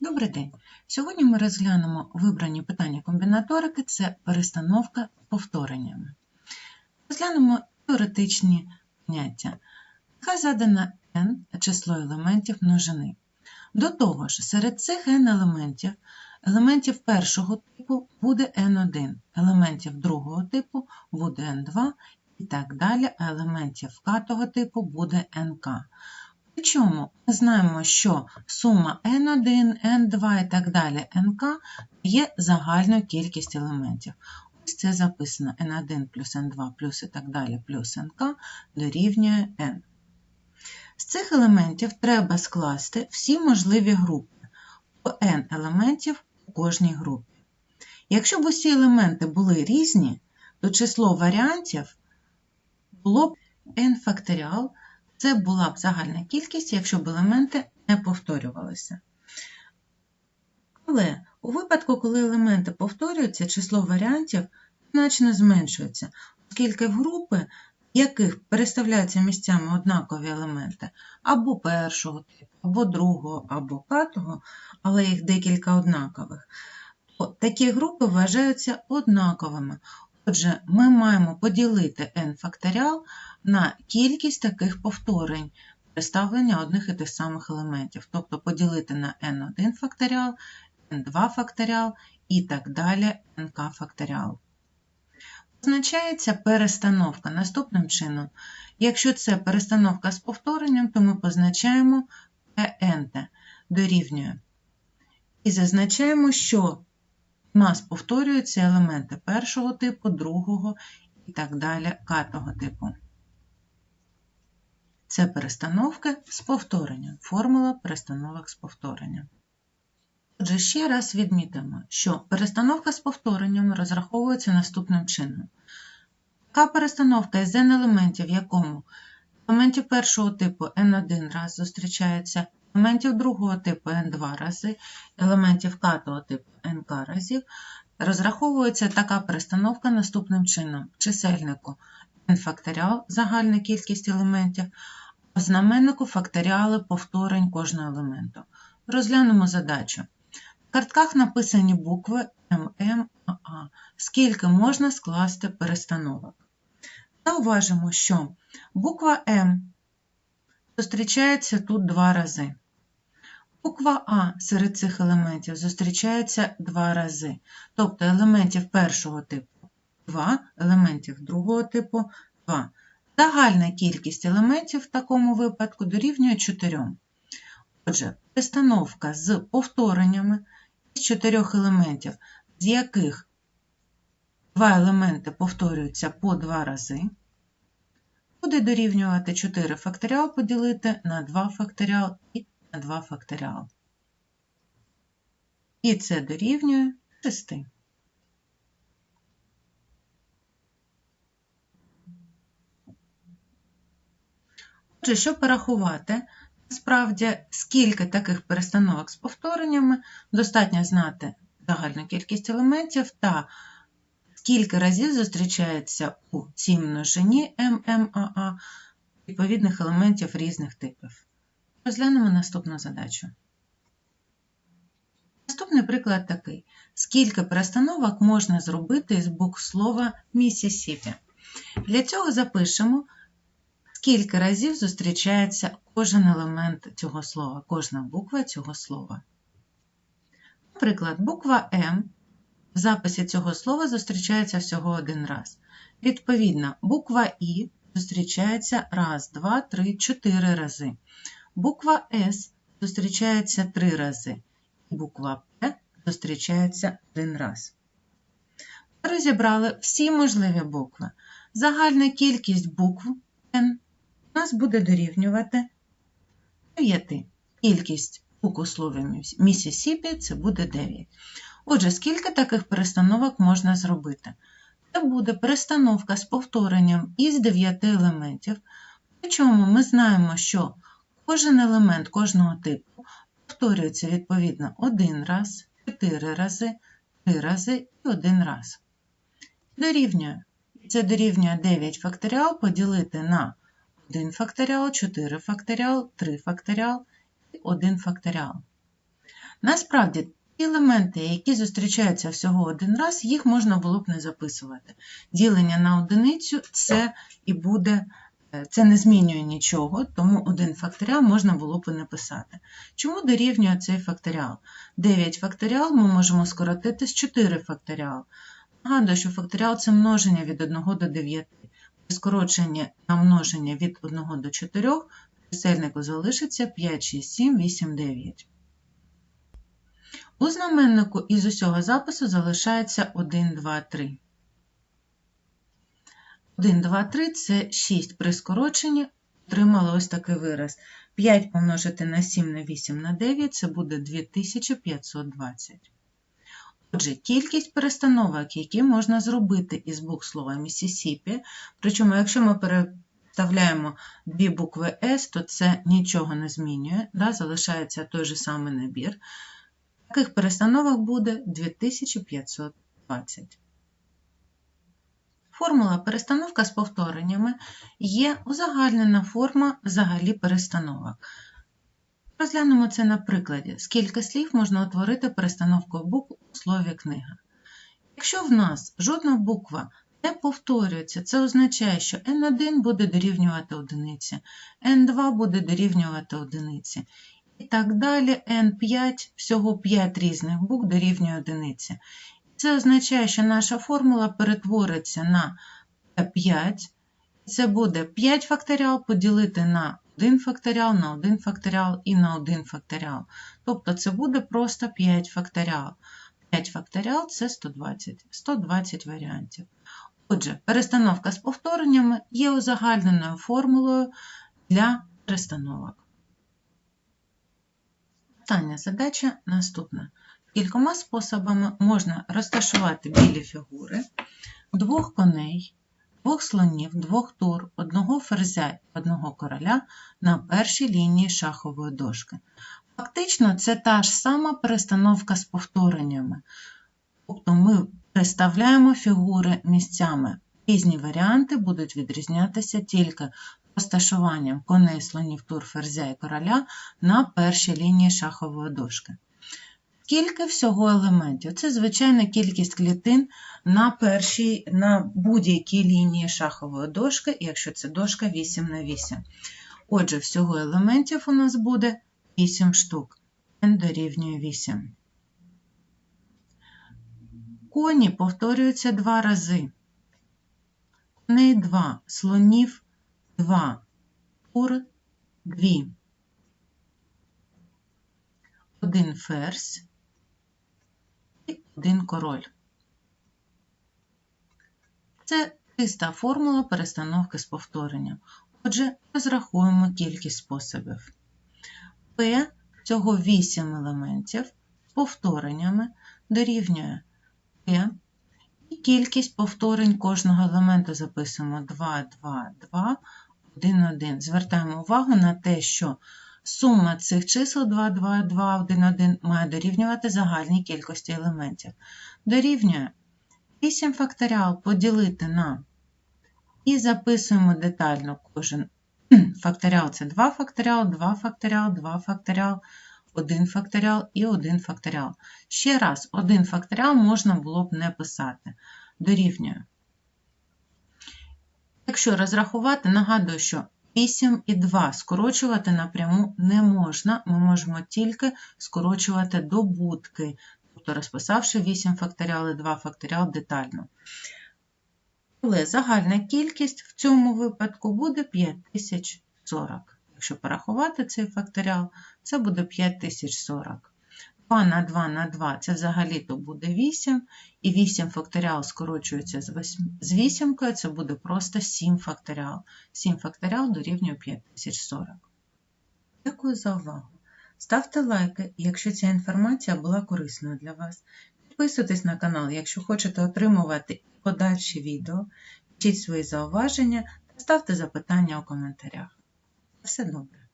Добрий день! Сьогодні ми розглянемо вибрані питання комбінаторики – це перестановка повтореннями. Розглянемо теоретичні поняття. Нехай задано n число елементів множини. До того ж, серед цих n елементів, елементів першого типу буде n1, елементів другого типу буде n2 і так далі, а елементів катого типу буде nk. Причому ми знаємо, що сума n1, n2 і так далі nk є загальною кількість елементів. Ось це записано n1 плюс n2 плюс і так далі плюс nk дорівнює n. З цих елементів треба скласти всі можливі групи по n елементів у кожній групі. Якщо б усі елементи були різні, то число варіантів було б n факторіал – це була б загальна кількість, якщо б елементи не повторювалися. Але у випадку, коли елементи повторюються, число варіантів значно зменшується, оскільки в групи, в яких переставляються місцями однакові елементи, або першого типу, або другого, або п'ятого, але їх декілька однакових, то такі групи вважаються однаковими. Отже, ми маємо поділити n факторіал на кількість таких повторень представлення одних і тих самих елементів, тобто поділити на n1 факторіал, n2 факторіал і так далі nk факторіал. Позначається перестановка наступним чином. Якщо це перестановка з повторенням, то ми позначаємо pnt дорівнює. І зазначаємо, що у нас повторюються елементи першого типу, другого і так далі катого типу. Це перестановки з повторенням. Формула перестановок з повторенням. Отже, ще раз відмітимо, що перестановка з повторенням розраховується наступним чином. Така перестановка із n елементів, в якому елементів першого типу n1 раз зустрічається, елементів другого типу n2 рази, елементів катого типу nk разів, розраховується така перестановка наступним чином. Чисельнику n факторіал загальна кількість елементів, а в знаменнику факторіали повторень кожного елементу. Розглянемо задачу. В картках написані букви ММ, АА. Скільки можна скласти перестановок? Зауважимо, що буква М зустрічається тут два рази. Буква А серед цих елементів зустрічається два рази. Тобто елементів першого типу 2, елементів другого типу 2. Загальна кількість елементів в такому випадку дорівнює 4. Отже, перестановка з повтореннями з чотирьох елементів, з яких два елементи повторюються по два рази, буде дорівнювати 4 факторіал поділити на 2 факторіал і на 2 факторіал. І це дорівнює 6. Отже, щоб порахувати, насправді, скільки таких перестановок з повтореннями, достатньо знати загальну кількість елементів та скільки разів зустрічається у цій множині ММАА відповідних елементів різних типів. Розглянемо наступну задачу. Наступний приклад такий: скільки перестановок можна зробити із букв слова Місісіпі? Для цього запишемо скільки разів зустрічається кожен елемент цього слова, кожна буква цього слова. Наприклад, буква М в записі цього слова зустрічається всього один раз. Відповідно, буква І зустрічається раз, два, три, чотири рази. Буква С зустрічається три рази. Буква П зустрічається один раз. Ми Розібрали всі можливі букви. Загальна кількість букв N у нас буде дорівнювати 9. Кількість букв у слові Місісіпі це буде 9. Отже, скільки таких перестановок можна зробити? Це буде перестановка з повторенням із 9 елементів. Причому ми знаємо, що кожен елемент кожного типу повторюється відповідно один раз, 4 рази, 3 рази і 1 раз. Дорівнює. Це дорівнює 9 факторіал поділити на 1 факторіал, 4 факторіал, 3 факторіал і 1 факторіал. Насправді, ті елементи, які зустрічаються всього один раз, їх можна було б не записувати. Ділення на одиницю це і буде, це не змінює нічого, тому один факторіал можна було б не. Чому дорівнює цей факторіал? 9 факторіал ми можемо скоротити з 4 факторіал. Нагадую, що факторіал це множення від 1 до 9. При скороченні на множення від 1 до 4 в чисельнику залишиться 5, 6, 7, 8, 9. У знаменнику із усього запису залишається 1, 2, 3. 1, 2, 3 це 6 при скороченні. Отримали ось такий вираз. 5 помножити на 7 на 8 на 9 це буде 2520. Отже, кількість перестановок, які можна зробити із букв слова Місісіпі, причому, якщо ми переставляємо дві букви С, то це нічого не змінює, да, залишається той же самий набір. Таких перестановок буде 2520. Формула перестановка з повтореннями є узагальнена форма взагалі перестановок. Розглянемо це на прикладі, скільки слів можна утворити перестановкою букв у слові книга. Якщо в нас жодна буква не повторюється, це означає, що N1 буде дорівнювати одиниці, N2 буде дорівнювати одиниці. І так далі N5, всього 5 різних букв дорівнює одиниці. Це означає, що наша формула перетвориться на 5, це буде 5 факторіал поділити на 1 факторіал, на 1 факторіал і на 1 факторіал. Тобто це буде просто 5 факторіал. 5 факторіал це 120, 120 варіантів. Отже, перестановка з повтореннями є узагальненою формулою для перестановок. Остання задача наступна. Кількома способами можна розташувати білі фігури двох коней, двох слонів, двох тур, одного ферзя і одного короля на першій лінії шахової дошки. Фактично, це та ж сама перестановка з повтореннями. Тобто ми переставляємо фігури місцями. Різні варіанти будуть відрізнятися тільки розташуванням коней, слонів, тур, ферзя і короля на першій лінії шахової дошки. Скільки всього елементів? Це звичайна кількість клітин на першій, на будь-якій лінії шахової дошки, якщо це дошка 8 на 8. Отже, всього елементів у нас буде 8 штук. n дорівнює 8. Коні повторюються два рази. Коней 2, слонів 2, тур 2. Один ферзь один король. Це чиста формула перестановки з повторенням. Отже, розрахуємо кількість способів. P цього 8 елементів з повтореннями дорівнює P. І кількість повторень кожного елементу записуємо 2, 2, 2, 1, 1. Звертаємо увагу на те, що сума цих чисел 2, 2, 2, 1, 1 має дорівнювати загальній кількості елементів. Дорівнює 8 факторіал поділити на і записуємо детально кожен факторіал це 2 факторіал, 2 факторіал, 2 факторіал, 1 факторіал і 1 факторіал. Ще раз, 1 факторіал можна було б не писати. Дорівнює. Якщо розрахувати, нагадую, що 8 і 2 скорочувати напряму не можна, ми можемо тільки скорочувати добутки, тобто розписавши 8 факторіал і 2 факторіал детально. Але загальна кількість в цьому випадку буде 5040. Якщо порахувати цей факторіал, це буде 5040. 2 на 2 на 2 це взагалі-то буде 8, і 8 факторіал скорочується з 8, це буде просто 7 факторіал. 7 факторіал дорівнює 5040. Дякую за увагу. Ставте лайки, якщо ця інформація була корисною для вас. Підписуйтесь на канал, якщо хочете отримувати подальші відео, пишіть свої зауваження та ставте запитання у коментарях. Все добре!